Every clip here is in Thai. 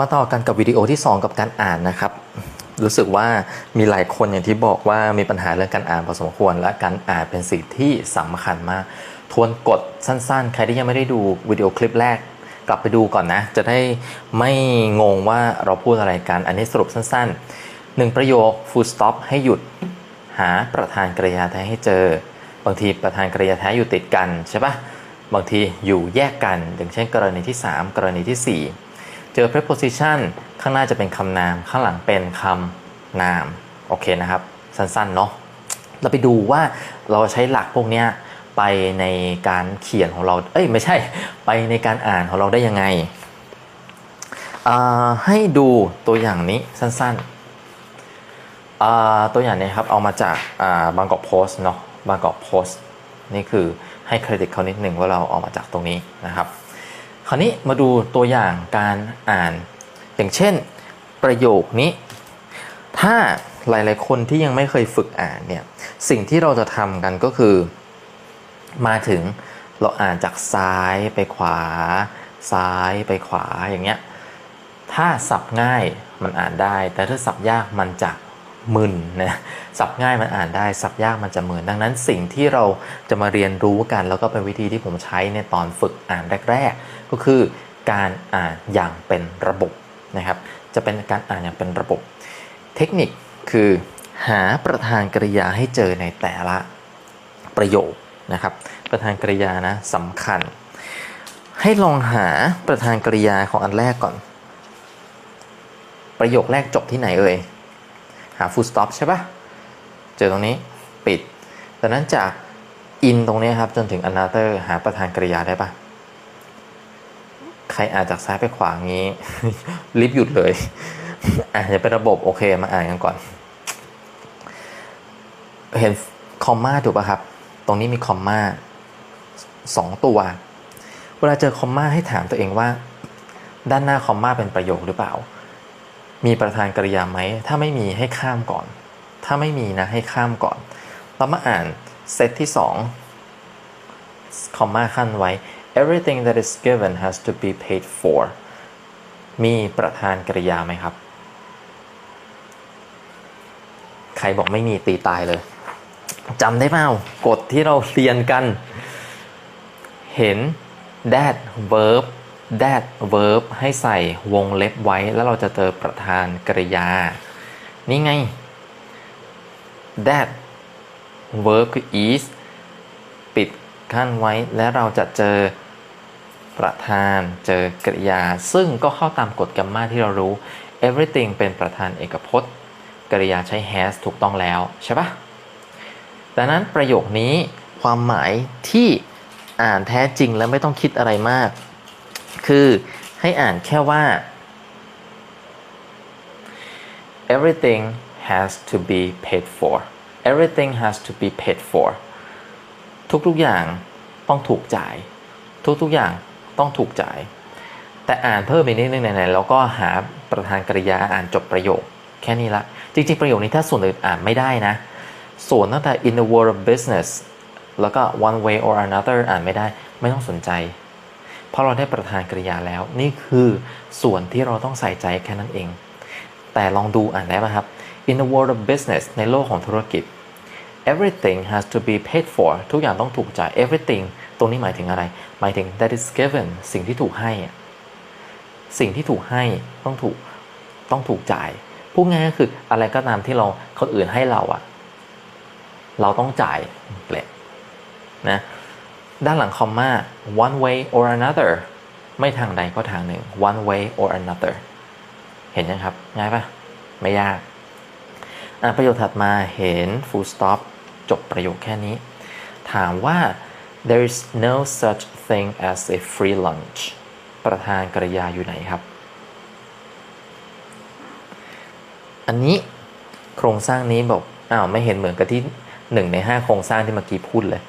มาต่อกันกับวิดีโอที่ 2 กับการอ่านนะครับ รู้สึกว่ามีหลายคนอย่างที่บอกว่ามีปัญหาเรื่องการอ่านพอสมควร และการอ่านเป็นสิ่งที่สำคัญมาก ทวนกดสั้นๆ ใครที่ยังไม่ได้ดูวิดีโอคลิปแรก กลับไปดูก่อนนะ จะได้ไม่งงว่าเราพูดอะไรกัน อันนี้สรุปสั้นๆ 1 ประโยค full stop ให้หยุดหาประธานกริยาแท้ให้เจอ บางทีประธานกริยาแท้อยู่ติดกันใช่ปะบางทีอยู่แยกกันอย่างเช่นกรณีที่ 3 กรณีที่ 4 เจอ preposition ข้างหน้าจะเป็นคำนาม ข้างหลังเป็นคำนาม โอเคนะครับ สั้นๆ เนาะเราไปดูว่าเราใช้หลักพวกเนี้ยไปในการเขียนของเรา เอ้ยไม่ใช่ ไปในการอ่านของเราได้ยังไง ให้ดูตัวอย่างนี้สั้นๆ ตัวอย่างนี้ครับเอามาจากบางกอกโพสเนาะบางกอกโพสนี่คือให้เครดิตเขานิดหนึ่งว่าเราออกมาจากตรงนี้นะครับ ราวนี้มาดูตัวอย่างการอ่าน อย่างเช่น ประโยคนี้ ถ้าหลาย ๆ คนที่ยังไม่เคยฝึกอ่านเนี่ยสิ่งที่เราจะทำกันก็คือ มาถึงเราอ่านจากซ้ายไปขวา ซ้ายไปขวาอย่างเงี้ยถ้าสับง่ายมันอ่านได้ แต่ถ้าสับยากมันจะ มึนนะสับง่ายมันอ่านได้สับยากมันจะมึนดังนั้นสิ่งที่เราจะมาเรียนรู้กันแล้วก็เป็นวิธีที่ผมใช้ในตอนฝึกอ่านแรก ๆ ก็คือการอ่านอย่างเป็นระบบนะครับ จะเป็นการอ่านอย่างเป็นระบบ เทคนิคคือหาประธานกริยาให้เจอในแต่ละประโยคนะครับ ประธานกริยานะสำคัญ ให้ลองหาประธานกริยาของอันแรกก่อน ประโยคแรกจบที่ไหนเอ่ยา full stop ใช่ปะเจอตรงนี้ปิดดังนั้นจาก in ตรงนี้ครับ จนถึง another หาประธานกริยาได้ปะใครอ่านจากซ้ายไปขวางี้ รีบหยุดเลย อ่านจะเป็นระบบ โอเคมาอ่านกันก่อน เห็นคอมมาถูกป่ะครับ ตรงนี้มีคอมมาสองตัว เวลาเจอคอมมาให้ถามตัวเองว่า ด้านหน้าคอมมาเป็นประโยคหรือเปล่า มีประธานกริยาไหม ถ้าไม่มีให้ข้ามก่อน ถ้าไม่มีนะให้ข้ามก่อน เรามาอ่านเซตที่2คอมมาขั้นไว้ everything that is given has to be paid for มีประธานกริยาไหมครับ ใครบอกไม่มีตีตายเลยจำได้เปล่ากฎที่เราเรียนกัน เห็น that verb that verb ให้ใส่วงเล็บไว้ แล้วเราจะเจอประธานกริยา นี่ไง that verb คือ is ปิดขั้นไว้ และเราจะเจอประธานเจอกริยา ซึ่งก็เข้าตามกฎกัมมาที่เรารู้ everything เป็นประธานเอกพจน์ กริยาใช้ has ถูกต้องแล้ว ใช่ปะดังนั้นประโยคนี้ความหมายที่อ่านแท้จริงและไม่ต้องคิดอะไรมาก คือให้อ่านแค่ว่า everything has to be paid for everything has to be paid for ทุกๆอย่างต้องถูกจ่าย ทุกๆอย่างต้องถูกจ่าย แต่อ่านเพิ่มอีกนิดนึงไหนๆแล้วก็หาประธานกริยาอ่านจบประโยคแค่นี้ละ จริง ๆ ประโยคนี้ถ้าส่วนอื่นอ่านไม่ได้นะ ส่วนตั้งแต่ in the world of business แล้วก็ one way or another อ่านไม่ได้ ไม่ต้องสนใจ เพราะเราได้ประธานกริยาแล้ว นี่คือส่วนที่เราต้องใส่ใจแค่นั้นเอง แต่ลองดูอ่านได้ไหมครับ in the world of business ในโลกของธุรกิจ everything has to be paid for ทุกอย่างต้องถูกจ่าย everything ตรงนี้หมายถึงอะไร หมายถึง that is given สิ่งที่ถูกให้ สิ่งที่ถูกให้ต้องถูกต้องถูกจ่าย พูดง่ายก็คืออะไรก็ตามที่เราคนอื่นให้เราอะเราต้องจ่ายแหละนะ ด้านหลังคอมมา one way or another ไม่ทางใดก็ทางหนึ่ง one way or another เห็นยังครับ ง่ายปะไม่ยาก ประโยคถัดมาเห็น full stop จบประโยคแค่นี้ ถามว่า there is no such thing as a free lunch ประธานกริยาอยู่ไหนครับ อันนี้โครงสร้างนี้บอกอ้าวไม่เห็นเหมือนกับที่หนึ่งในห้าโครงสร้างที่เมื่อกี้พูดเลย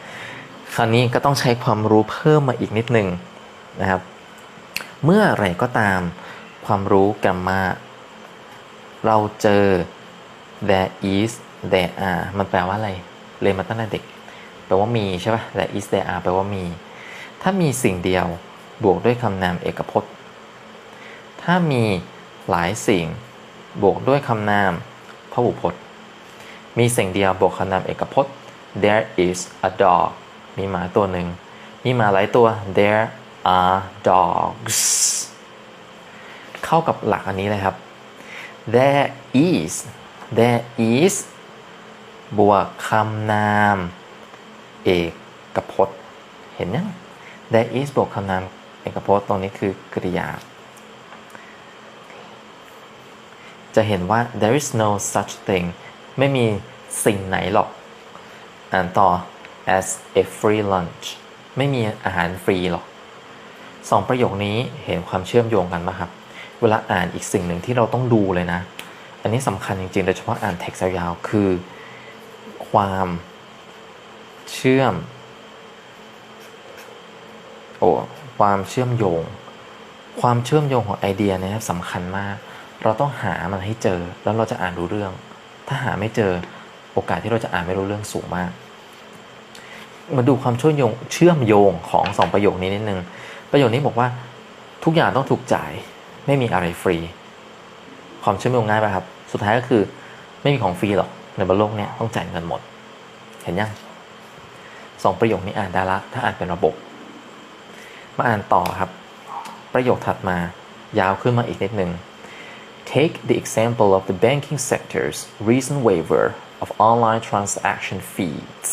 คราวนี้ก็ต้องใช้ความรู้เพิ่มมาอีกนิดนึงนะครับ เมื่อไรก็ตามความรู้กรรมาเราเจอ there is there are มันแปลว่าอะไรเรียนมาตั้งแต่เด็ก แปลว่ามีใช่ปะ there is there are แปลว่ามี ถ้ามีสิ่งเดียวบวกด้วยคำนามเอกพจน์ถถ้ามีหลายสิ่งบวกด้วยคำนามพหุพจน์ มีสิ่งเดียวบวกคำนามเอกพจน์ there is a dog มีหมาตัวหนึ่ง มีหมาหลายตัว there are dogs เข้ากับหลักอันนี้เลยครับ there is there is บวกคำนาม เอกพจน์ เห็นยัง there is บวกคำนาม เอกพจน์ตรงนี้คือกริยา จะเห็นว่า there is no such thing ไม่มีสิ่งไหนหรอก อ่านต่อ as a free lunch ไม่มีอาหารฟรีหรอกสองประโยคนี้เห็นความเชื่อมโยงกันไหมครับ เวลาอ่านอีกสิ่งหนึ่งที่เราต้องดูเลยนะ อันนี้สำคัญจริงๆ โดยเฉพาะอ่านเท็กซ์ยาวๆคือ ความเชื่อม โอ้ความเชื่อมโยง ความเชื่อมโยงของไอเดียเนะครับสำคัญมาก เราต้องหามันให้เจอแล้วเราจะอ่านรู้เรื่อง ถ้าหาไม่เจอโอกาสที่เราจะอ่านไม่รู้เรื่องสูงมาก มาดูความเชื่อมโยงเชื่อมโยงของสองประโยคนี้นิดนึง ประโยคนี้บอกว่าทุกอย่างต้องถูกจ่าย ไม่มีอะไรฟรี ความเชื่อมโยงง่ายป่ะครับ สุดท้ายก็คือไม่มีของฟรีหรอกในบนโลกเนี้ยต้องจ่ายเงินหมด เห็นยังสองประโยคนี้อ่านได้ละถ้าอ่านเป็นระบบ มาอ่านต่อครับ ประโยคถัดมายาวขึ้นมาอีกนิดนึง Take the example of the banking sector's recent waiver of online transaction fees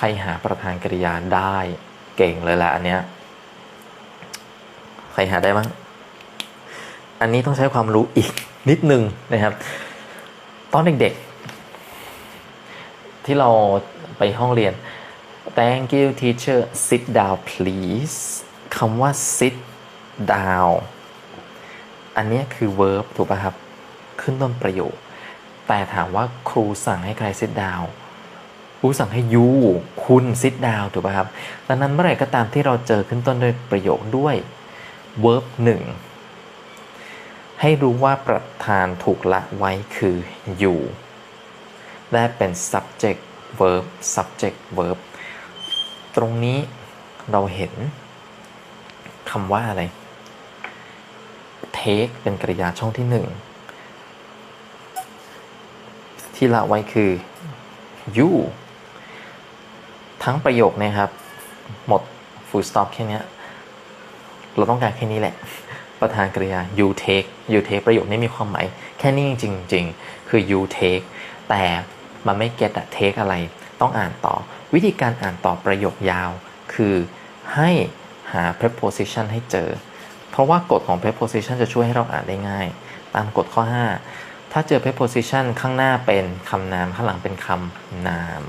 ใครหาประธานกริยาได้เก่งเลยแหละอันเนี้ยใครหาได้บ้างอันนี้ต้องใช้ความรู้อีกนิดนึงนะครับ ตอนเด็กๆ ที่เราไปห้องเรียน thank you teacher sit down please คำว่า sit down อันนี้คือ verb ถูกป่ะครับ ขึ้นต้นประโยค แต่ถามว่าครูสั่งให้ใคร sit down ครูสั่งให้ยูคุณ sit down ถูกป่ะครับดังนั้นเมื่อไหร่ก็ตามที่เราเจอขึ้นต้นด้วยประโยคด้วย verb หนึ่งให้รู้ว่าประธานถูกละไว้คือ you และเป็น subject verb subject verb ตรงนี้เราเห็นคำว่าอะไร take เป็นกริยาช่องที่หนึ่งที่ละไว้คือ you ทั้งประโยคเนะครับ หมด full stop แค่นี้เราต้องการแค่นี้แหละ ประธานกริยา you take you take ประโยคนี้มีความหมายแค่นี้จริง ๆ คือ you take แต่มันไม่ get อะ take อะไร ต้องอ่านต่อ วิธีการอ่านต่อประโยคยาว คือให้หา preposition ให้เจอ เพราะว่ากฎของ preposition จะช่วยให้เราอ่านได้ง่าย ตามกฎข้อ 5 ถ้าเจอ preposition ข้างหน้าเป็นคำนาม ข้างหลังเป็นคำนาม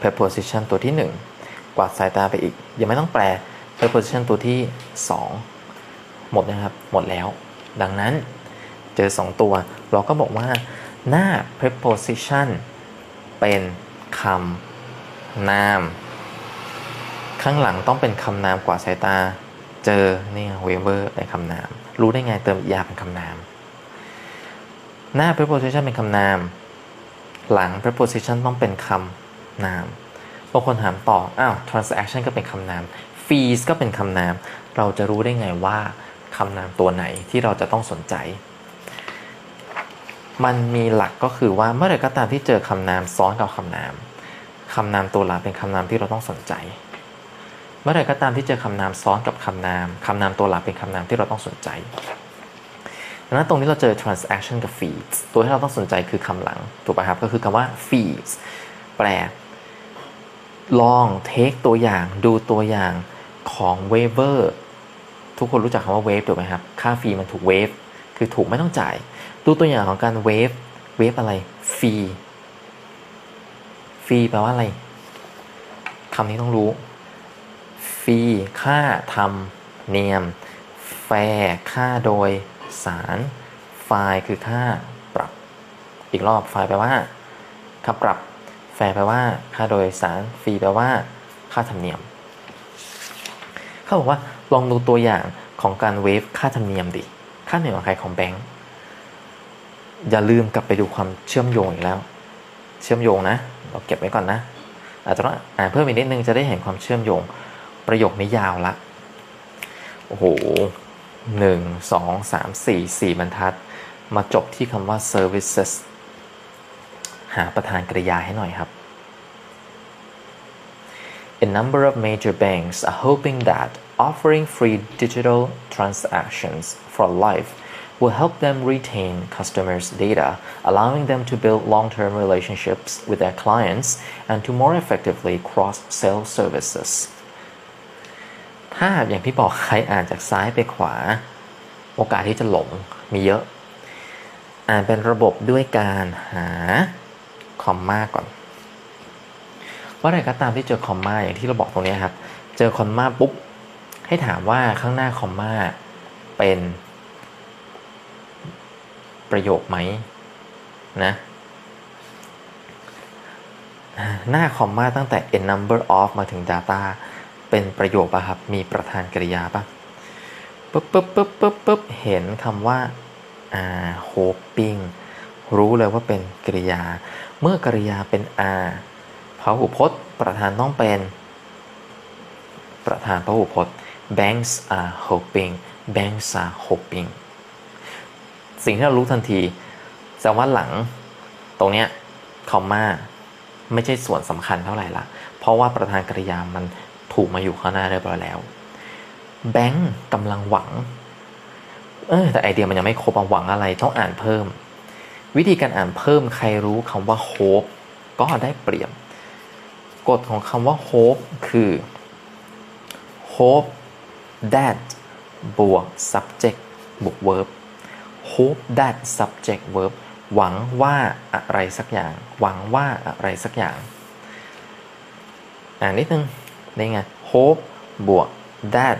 preposition ตัวที่ 1 กวาดสายตาไปอีก ยังไม่ต้องแปล preposition ตัวที่ 2 หมดนะครับ หมดแล้ว ดังนั้นเจอ 2 ตัว เราก็บอกว่าหน้า preposition เป็นคำนาม ข้างหลังต้องเป็นคำนามกว่าสายตา เจอเนี่ยเวเวอร์เป็นคำนาม รู้ได้ไงเติมยาเป็นคำนาม หน้า preposition เป็นคำนาม หลัง preposition ต้องเป็นคำ นามบางคนถามต่อ อ้าว transaction ก็เป็นคำนาม fees ก็เป็นคำนาม เราจะรู้ได้ไงว่าคำนามตัวไหนที่เราจะต้องสนใจ มันมีหลักก็คือว่าเมื่อไรก็ตามที่เจอคำนามซ้อนกับคำนามคำนามตัวหลักเป็นคำนามที่เราต้องสนใจ เมื่อไรก็ตามที่เจอคำนามซ้อนกับคำนามคำนามตัวหลักเป็นคำนามที่เราต้องสนใจดังนั้นตรงนี้เราเจอ transaction กับ fees ตัวที่เราต้องสนใจคือคำหลังถูกป่ะครับก็คือคำว่า fees แปล ลองเทคตัวอย่างดูตัวอย่างของ waiver ทุกคนรู้จักคำว่า waive ถูกไหมครับ ค่าฟรีมันถูก waive คือถูกไม่ต้องจ่าย ดูตัวอย่างของการ waive waive อะไรฟรีฟรีแปลว่าอะไรคำนี้ต้องรู้ฟรีค่าทำเนียม แฟร์ค่าโดยสาร ไฟล์คือค่าปรับ อีกรอบไฟล์แปลว่าค่าปรับ ฟร์แปลว่าค่าโดยสารฟรีแปลว่า ค่าธรรมเนียม เขาบอกว่าลองดูตัวอย่างของการเวฟค่าธรรมเนียมดิค่าธรรมเนียมของใครของแบงก์อย่าลืมกลับไปดูความเชื่อมโยงอีกแล้ว เชื่อมโยงนะ เราเก็บไว้ก่อนนะ อาจจะต้องอ่านเพิ่มอีกนิดนึงจะได้เห็นความเชื่อมโยง ประโยคนี้ยาวละโอ้โหหนึ่งสองสามสี่สี่บรรทัด มาจบที่คำว่า services หาประธานกริยาให้หน่อยครับ A number of major banks are hoping that offering free digital transactions for life will help them retain customers' data, allowing them to build long term relationships with their clients and to more effectively cross sell services. ถ้าอย่างที่บอกใครอ่านจากซ้ายไปขวา โอกาสที่จะหลงมีเยอะ อ่านเป็นระบบด้วยการหา คอมมาก่อนว่าอะไรก็ตามที่เจอคอมมาอย่างที่เราบอกตรงนี้ครับ เจอคอมมาปุ๊บ ให้ถามว่าข้างหน้าคอมมาเป็น ประโยคไหมนะหน้าคอมมาตั้งแต่ n number of มาถึง data เป็นประโยคปะครับ มีประธานกริยาปะปุ๊บปุ๊บปุ๊บปุ๊บปุ๊บเห็นคำว่าอ่า hoping รู้เลยว่าเป็นกริยา เมื่อกริยาเป็น r พหูพจน์ ประธานต้องเป็น ประธานพหูพจน์ banks are hoping banks are hoping สิ่งที่เรารู้ทันทีแสดงว่าหลังตรงเนี้ยคอมมาไม่ใช่ส่วนสำคัญเท่าไหร่ละ เพราะว่าประธานกริยามันถูกมาอยู่ข้างหน้าเรียบร้อยแล้ว แบงก์กำลังหวัง เออแต่ไอเดียมันยังไม่ครบหวังอะไรต้องอ่านเพิ่ม วิธีการอ่านเพิ่มใครรู้คำว่า hope ก็ได้เปรียบกฎของคำว่า hope คือ hope that บวก subject บวก verb hope that subject verb หวังว่าอะไรสักอย่าง หวังว่าอะไรสักอย่าง อ่านนิดนึงได้ไง hope บวก that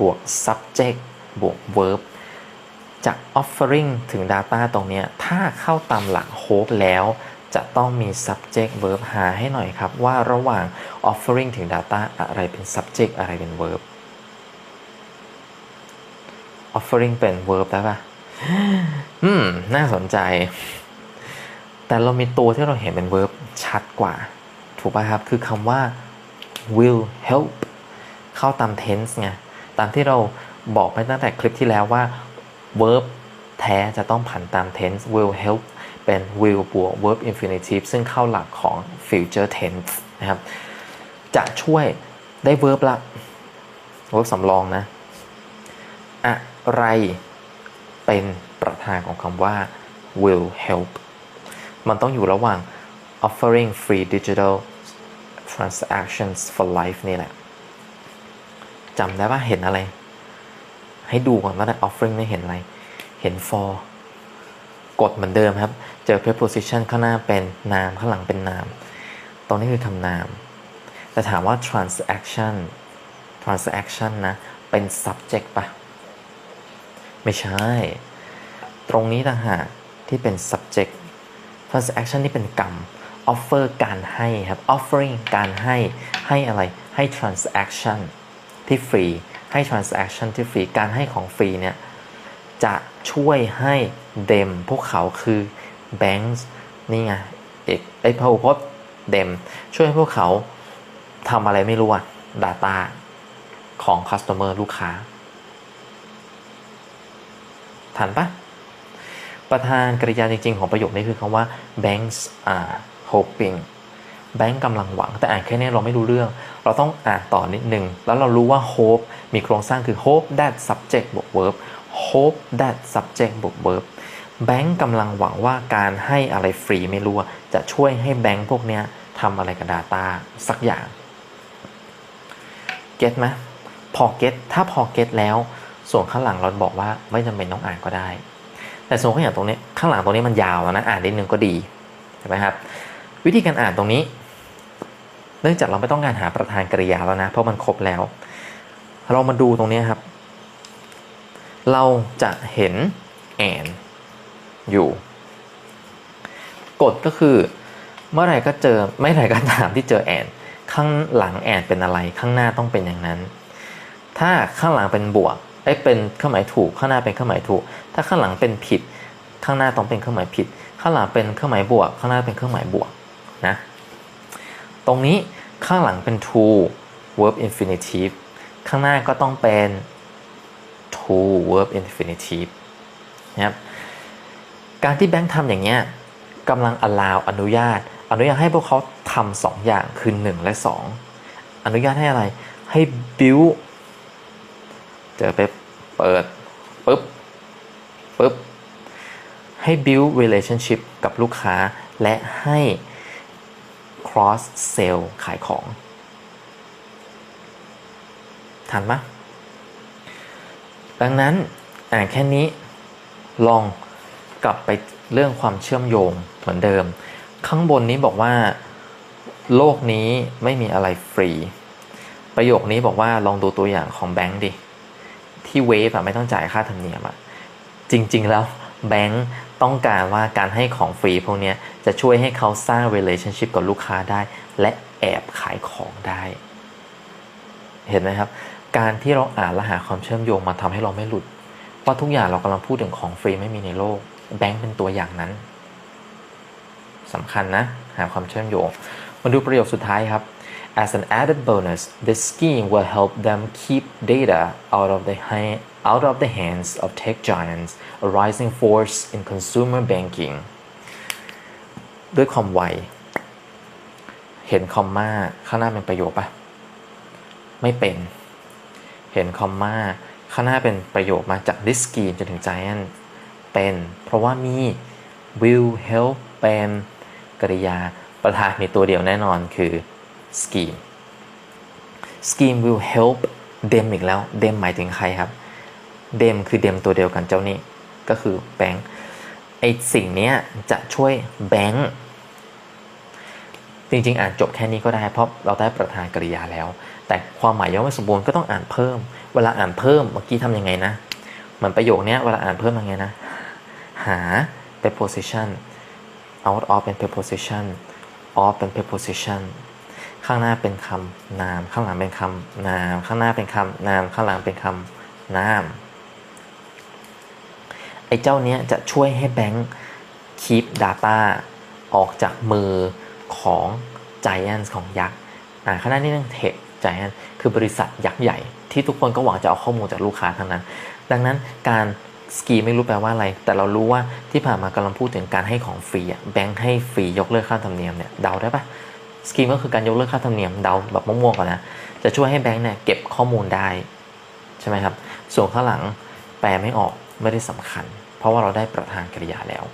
บวก subject บวก verb จาก offering ถึง data ตรงนี้ถ้าเข้าตามหลัก hope แล้วจะต้องมี subject verb หาให้หน่อยครับ ว่าระหว่าง offering ถึง data อะไรเป็น subject อะไรเป็น verb offering เป็น verb ได้ปะอืม น่าสนใจ แต่เรามีตัวที่เราเห็นเป็น verb ชัดกว่า ถูกป่ะครับ คือคำว่า will help เข้าตาม tense ไง ตามที่เราบอกไปตั้งแต่คลิปที่แล้วว่า verb แท้จะต้องผันตาม tense will help เป็น will บวก verb infinitive ซึ่งเข้าหลักของ future tense นะครับ จะช่วยได้ verb ละ verb สำรองนะ อะไรเป็นประธานของคำว่า will help มันต้องอยู่ระหว่าง offering free digital transactions for life นี่แหละจำได้ว่าเห็นอะไร ให้ดูก่อนว่า offering ไม่เห็นอะไร เห็น for กดเหมือนเดิมครับ เจอ preposition ข้างหน้าเป็นนามข้างหลังเป็นนาม ตรงนี้คือคำนาม แต่ถามว่า transaction transaction นะ เป็น subject ปะไม่ใช่ ตรงนี้ต่างหากที่เป็น subject transaction นี่เป็นกรรม offer การให้ครับ offering การให้ ให้อะไร ให้ transaction ที่ฟรี ให้ transaction ที่ฟรีการให้ของฟรีเนี่ยจะช่วยให้เดมพวกเขาคือ banks นี่ไงเอกไอพหูพจน์เดมช่วยให้พวกเขาทำอะไรไม่รู้อะ data ของ customer ลูกค้า ทันปะประธานกริยาจริงๆ ของประโยคนี้คือคำว่า banks are hoping แบงก์กำลังหวัง แต่อ่านแค่นี้เราไม่รู้เรื่อง เราต้องอ่านต่อนิดนึง แล้วเรารู้ว่า hope มีโครงสร้างคือ hope that subject บวก verb hope that subject บวก verb แบงก์กำลังหวังว่าการให้อะไรฟรีไม่รู้จะช่วยให้แบงก์พวกนี้ทำอะไรกับ Data สักอย่าง เก็ตไหมพอเก็ตถ้าพอเก็ตแล้ว ส่วนข้างหลังเราบอกว่าไม่จำเป็นต้องอ่านก็ได้ แต่ส่วนข้างหลังตรงนี้ข้างหลังตรงนี้มันยาวแล้วนะอ่านนิดนึงก็ดีใช่ไหมครับ วิธีการอ่านตรงนี้ เนื่องจากเราไม่ต้องการหาประธานกริยาแล้วนะ เพราะมันครบแล้ว เรามาดูตรงนี้ครับ เราจะเห็นแอนอยู่ กฎก็คือ เมื่อไหร่ก็เจอไม่ไหร่ก็ตามที่เจอแอนข้างหลังแอนเป็นอะไร ข้างหน้าต้องเป็นอย่างนั้น ถ้าข้างหลังเป็นบวกไอ้เป็นเครื่องหมายถูกข้างหน้าเป็นเครื่องหมายถูก ถ้าข้างหลังเป็นผิด ข้างหน้าต้องเป็นเครื่องหมายผิด ข้างหลังเป็นเครื่องหมายบวก ข้างหน้าเป็นเครื่องหมายบวกนะ ตรงนี้ข้างหลังเป็น to verb infinitive ข้างหน้าก็ต้องเป็น to verb infinitive นะครับการที่แบงค์ทำอย่างเงี้ยกำลัง allow อนุญาต อนุญาตให้พวกเขาทำสองอย่างคือ 1 และ 2 อนุญาตให้อะไรให้ build เจอไปเปิดปุ๊บปุ๊บให้ build relationship กับลูกค้าและให้ cross sell ขายของ ทันไหมดังนั้นอ่านแค่นี้ลองกลับไปเรื่องความเชื่อมโยงเหมือนเดิม ข้างบนนี้บอกว่า โลกนี้ไม่มีอะไรฟรี ประโยคนี้บอกว่าลองดูตัวอย่างของแบงค์ดิ ที่เวฟอะไม่ต้องจ่ายค่าธรรมเนียมอะจริง ๆ แล้วแบงค์ ต้องการว่าการให้ของฟรีพวกนี้จะช่วยให้เขาสร้าง relationship กับลูกค้าได้ และแอบขายของได้ เห็นไหมครับ การที่เราอ่านและหาความเชื่อมโยงมาทำให้เราไม่หลุด เพราะทุกอย่างเรากำลังพูดถึงของฟรีไม่มีในโลก แบงค์เป็นตัวอย่างนั้นสำคัญนะ หาความเชื่อมโยง มาดูประโยคสุดท้ายครับ As an added bonus, this scheme will help them keep data out of the out of the hands of tech giants, a rising force in consumer banking. ด้วยความไว เห็นคอมมาข้างหน้าเป็นประโยคปะไม่เป็น เห็นคอมมาข้างหน้าเป็นประโยคมาจาก this scheme จนถึง giant เป็น เพราะว่ามี will help เป็นกริยาประธานมีตัวเดียวแน่นอนคือ scheme scheme will help them อีกแล้ว them หมายถึงใครครับ them คือ them ตัวเดียวกันเจ้านี่ก็คือแบงค์ไอสิ่งนี้จะช่วยแบงค์จริงๆ อ่านจบแค่นี้ก็ได้เพราะเราได้ประธานกริยาแล้ว แต่ความหมายยังไม่สมบูรณ์ก็ต้องอ่านเพิ่ม เวลาอ่านเพิ่มเมื่อกี้ทำยังไงนะเหมือนประโยคนี้เวลาอ่านเพิ่มยังไงนะ หา preposition out of เป็น preposition of เป็น preposition ข้างหน้าเป็นคำนาม ข้างหลังเป็นคำนาม ข้างหน้าเป็นคำนาม ข้างหลังเป็นคำนาม อ้เจ้าเนี้ยจะช่วยให้แบงค์ keep data ออกจากมือของ giant ของยักษ์อ่าข้างหน้านี่เรื่อง tech giant คือบริษัทยักษ์ใหญ่ ที่ทุกคนก็หวังจะเอาข้อมูลจากลูกค้าทั้งนั้น ดังนั้นการสกีไม่รู้แปลว่าอะไร แต่เรารู้ว่าที่ผ่านมากำลังพูดถึงการให้ของฟรีอะแบงค์ให้ฟรียกเลิกค่าธรรมเนียมเนี่ยเดาได้ปะสกีมก็คือการยกเลิกค่าธรรมเนียมเดาแบบมั่วๆก่อนนะจะช่วยให้แบงค์เนี่ยเก็บข้อมูลได้ใช่ไหมครับ ส่วนข้างหลังแปลไม่ออกไม่ได้สำคัญ เพราะว่าเราได้ประธานกริยาแล้ว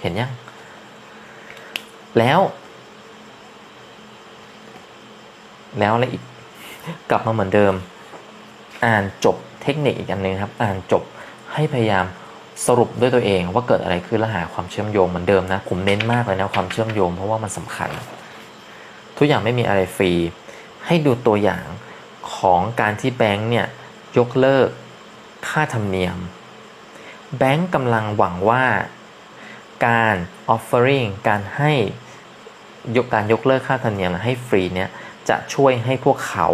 เห็นยัง แล้ว แล้วอะไรอีก กลับมาเหมือนเดิม อ่านจบเทคนิคอีกอันหนึงครับ อ่านจบให้พยายามสรุปด้วยตัวเองว่าเกิดอะไรขึ้นและหาความเชื่อมโยงเหมือนเดิมนะ ผมเน้นมากเลยนะความเชื่อมโยงเพราะว่ามันสำคัญ ทุกอย่างไม่มีอะไรฟรี ให้ดูตัวอย่างของการที่แบงค์เนี่ยยกเลิกค่าธรรมเนียม แบงค์กำลังหวังว่าการ offering การให้ยกการยกเลิกค่าธรรมเนียมให้ฟรีเนี่ยจะช่วยให้พวกเขา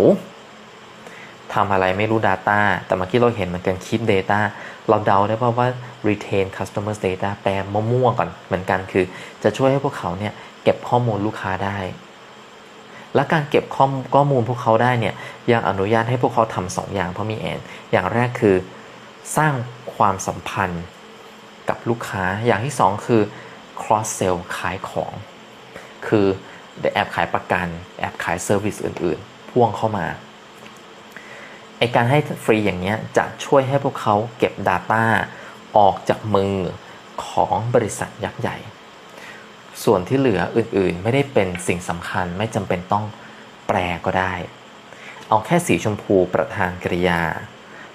ทำอะไรไม่รู้ Data แต่เมื่อกี้เราเห็นเหมันกัน keep data เราเดาได้ว่าว่า retain customers data แปลมั่วๆก่อนเหมือนกันคือ จะช่วยให้พวกเขาเนี่ยเก็บข้อมูลลูกค้าได้ และการเก็บข้อข้อมูลพวกเขาได้เนี่ยยังอนุญาตให้พวกเขาทำสองอย่างเพราะมีแอนอย่างแรกคือ สร้างความสัมพันธ์กับลูกค้าอย่างที่สองคือ cross sell ขายของ คือแอบขายประกัน แอบขายเซอร์วิสอื่น ๆ พ่วงเข้ามาไอการให้ฟรีอย่างเนี้ยจะช่วยให้พวกเขาเก็บ Data ออกจากมือของบริษัทยักษ์ใหญ่ ส่วนที่เหลืออื่นๆ ไม่ได้เป็นสิ่งสำคัญไม่จำเป็นต้องแปลก็ได้ เอาแค่สีชมพูประธานกริยา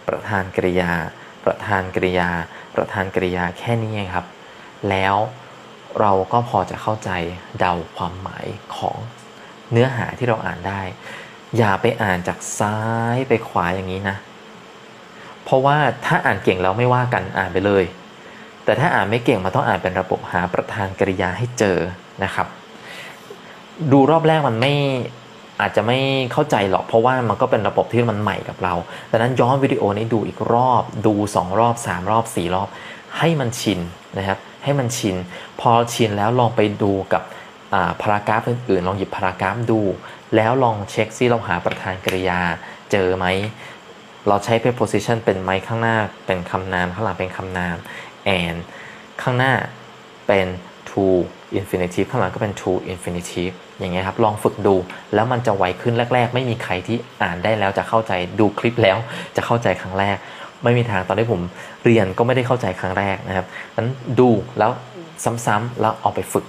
ประธานกริยา ประธานกริยา ประธานกริยาแค่นี้เองครับ แล้วเราก็พอจะเข้าใจเดาความหมายของเนื้อหาที่เราอ่านได้ อย่าไปอ่านจากซ้ายไปขวาอย่างนี้นะ เพราะว่าถ้าอ่านเก่งแล้วไม่ว่ากันอ่านไปเลย แต่ถ้าอ่านไม่เก่งมันต้องอ่านเป็นระบบหาประธานกริยาให้เจอนะครับ ดูรอบแรกมันไม่ อาจจะไม่เข้าใจหรอกเพราะว่ามันก็เป็นระบบที่มันใหม่กับเราดังนั้นย้อนวิดีโอนี้ดูอีกรอบดู 2 รอบ 3 รอบ 4 รอบ ให้มันชินนะครับให้มันชิน พอชินแล้วลองไปดูกับพารากราฟอื่นๆลองหยิบพารากราฟดู แล้วลองเช็คซิเราหาประธานกริยาเจอไหม เราใช้ preposition เป็นไม้ข้างหน้าเป็นคำนามข้างหลังเป็นคำนาม and ข้างหน้าเป็น to infinitive ข้างหลังก็เป็น to infinitive อย่างเงี้ยครับ ลองฝึกดู แล้วมันจะไวขึ้นแรก ๆ ไม่มีใครที่อ่านได้แล้วจะเข้าใจดูคลิปแล้วจะเข้าใจครั้งแรก ไม่มีทางตอนที่ผมเรียนก็ไม่ได้เข้าใจครั้งแรกนะครับนั้นดูแล้วซ้ำๆแล้วเอาไปฝึก